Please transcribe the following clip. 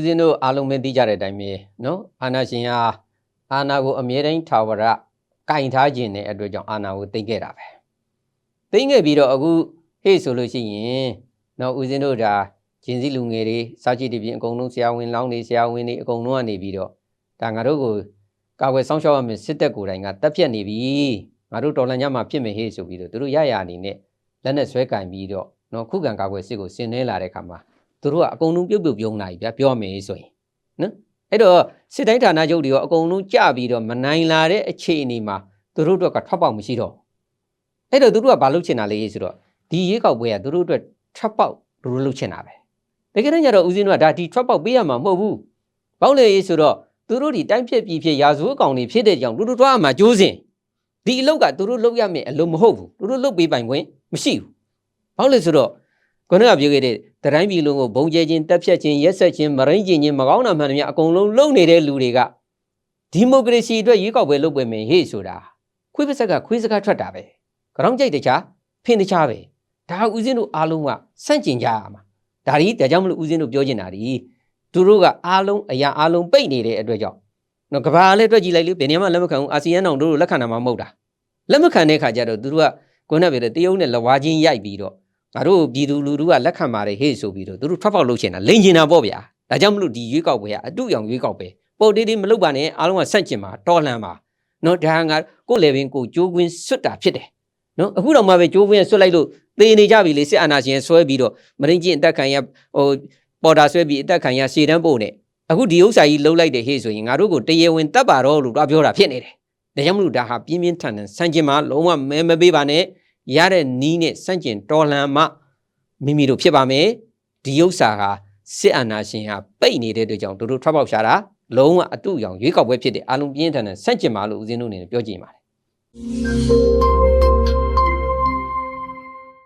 ဦးဇင်းတို့အားလုံးပဲသိကြတဲ့အတိုင်းပဲနော်အာနာရှင်ဟာအာနာကိုအမြဲတမ်းထာဝရကင်ထားခြင်းတဲ့အတွက်ကြောင့်အာနာကိုသိမ့်ခဲ့တာပဲသိမ့်ခဲ့ပြီးတော့အခုဟေ့ဆိုလို့ရှိရင်နော်ဦးဇင်းတို့ဒါဂျင်းစည်းလူငယ်တွေစာကြည့်တပြင်းအကုန်လုံးဆရာဝန်လောင်းတွေဆရာဝန်တွေအကုန်လုံးကနေပြီးတော့ဒါငါတို့ကိုကာကွယ်ဆောင်ရှောက်ရမယ်စစ်တပ်ကိုယ်တိုင်ကတက်ပြက်နေပြီငါတို့တော်လန်ညမှာဖြစ်မယ်ဟေ့ဆိုပြီးတော့သူတို့ရရအနေနဲ့လက်နဲ့ဆွဲကင်ပြီးတော့နော်ခုခံကာကွယ်စစ်ကိုဆင်နွှဲလာတဲ့ခါမှာ သူတို့ကအကုန်လုံးပြုတ်ပြုတ်ပြုံးလာပြီဗျာပြောမယ်ဆိုရင်နော်အဲ့တော့စစ်တိုင်းဌာနချုပ်တွေရောအကုန်လုံးကြပြီးတော့မနိုင်လာတဲ့အခြေအနေမှာသူတို့တို့ကထွက်ပေါက်မရှိတော့ဘူးအဲ့တော့သူတို့ကဘာလုပ်ချင်တာလဲဆိုတော့ဒီရေကောက်ပွဲကသူတို့အတွက်ထွက်ပေါက်သူတို့လုပ်ချင်တာပဲတကယ်တမ်းကျတော့ဦးဇင်းတို့ကဒါဒီထွက်ပေါက်ပေးရမှာမဟုတ်ဘူးဘာလို့လဲဆိုတော့သူတို့ဒီတိုင်းဖြစ်ပြီးဖြစ်ရာဇဝတ်ကောင်တွေဖြစ်တဲ့ကြောင့်သူတို့တွားမှာကြိုးစင်ဒီအလုပ်ကသူတို့လုပ်ရမယ်အလုပ်မဟုတ်ဘူးသူတို့လုပ်ပေးပိုင်ခွင့်မရှိဘူးဘာလို့လဲဆိုတော့ ခုနကပြောခဲ့တဲ့တတိုင်းပြည်လုံးကိုဘုံကျဲခြင်းတက်ဖြတ်ခြင်းရက်ဆက်ခြင်းမရင်းကျင်ခြင်းမကောင်းတာမှန်တယ်များအကုန်လုံးလုပ်နေတဲ့လူတွေကဒီမိုကရေစီအတွက်ရွေးကောက်ပွဲလုပ်ပွဲမယ်ဟေ့ဆိုတာခွေးပစက်ကခွေးစကားထွက်တာပဲကြောင်ကြိုက်တခြားဖင်တခြားပဲဒါကဦးဇင်းတို့အားလုံးကစန့်ကျင်ကြရမှာဒါဒီဒါကြောင့်မလို့ဦးဇင်းတို့ပြောချင်တာဒီသူတို့ကအားလုံးအရာအားလုံးပိတ်နေတဲ့အတွက်ကြောင့်နော်ကဘာလည်းတွက်ကြည့်လိုက်လေဘယ်နေရာမှလက်မခံဘူးအာဆီယံတောင်တို့လက်ခံတာမှမဟုတ်တာလက်မခံတဲ့ခါကျတော့သူတို့ကခုနကပြောတဲ့တရုတ်နဲ့လဝါချင်းရိုက်ပြီးတော့ ငါတို့ပြည်သူလူထုကလက်ခံပါတယ်ဟေ့ဆိုပြီးတော့သူတို့ထွက်ပေါက်လုပ်ချင်တာလိန်ချင်တာပေါ့ဗျာဒါကြောင့်မလို့ဒီရွေးကောက်ပွဲကအတုရောင်ရွေးကောက်ပွဲပေါ်တေးတေးမလုပ်ပါနဲ့အားလုံးကဆန့်ကျင်ပါတော်လှန်ပါနော်ဒါငါကိုလေပင်ကိုကြိုးကွင်းဆွတ်တာဖြစ်တယ်နော်အခုတော့မှပဲကြိုးကွင်းဆွတ်လိုက်လို့သေနေကြပြီလေစစ်အာဏာရှင်ဆွဲပြီးတော့မရင်းချင်းအသက်ခံရဟိုပေါ်တာဆွဲပြီးအသက်ခံရရှေတန်းပို့နေအခုဒီဥစ္စာကြီးလှုပ်လိုက်တယ်ဟေ့ဆိုရင်ငါတို့ကိုတရားဝင်တပ်ပါတော့လို့တော့ပြောတာဖြစ်နေတယ်ဒါကြောင့်မလို့ဒါဟာပြင်းပြင်းထန်ထန်ဆန့်ကျင်ပါလုံးဝမဲမပေးပါနဲ့ ရတဲ့နီးနဲ့ဆန့်ကျင်တော်လှန်မှမိမိတို့ဖြစ်ပါမယ်ဒီဥစ္စာဟာစစ်အာဏာရှင်ဟာပိတ်နေတဲ့အတွက်ကြောင့်တို့တို့ထွက်ပေါက်ရှာတာလုံးဝအတုအယောင်ရွေးကောက်ပွဲဖြစ်တဲ့အာလုံးပြင်းထန်တဲ့ဆန့်ကျင်ပါလို့ဦးဇင်းတို့အနေနဲ့ပြောကြည့်ပါတယ်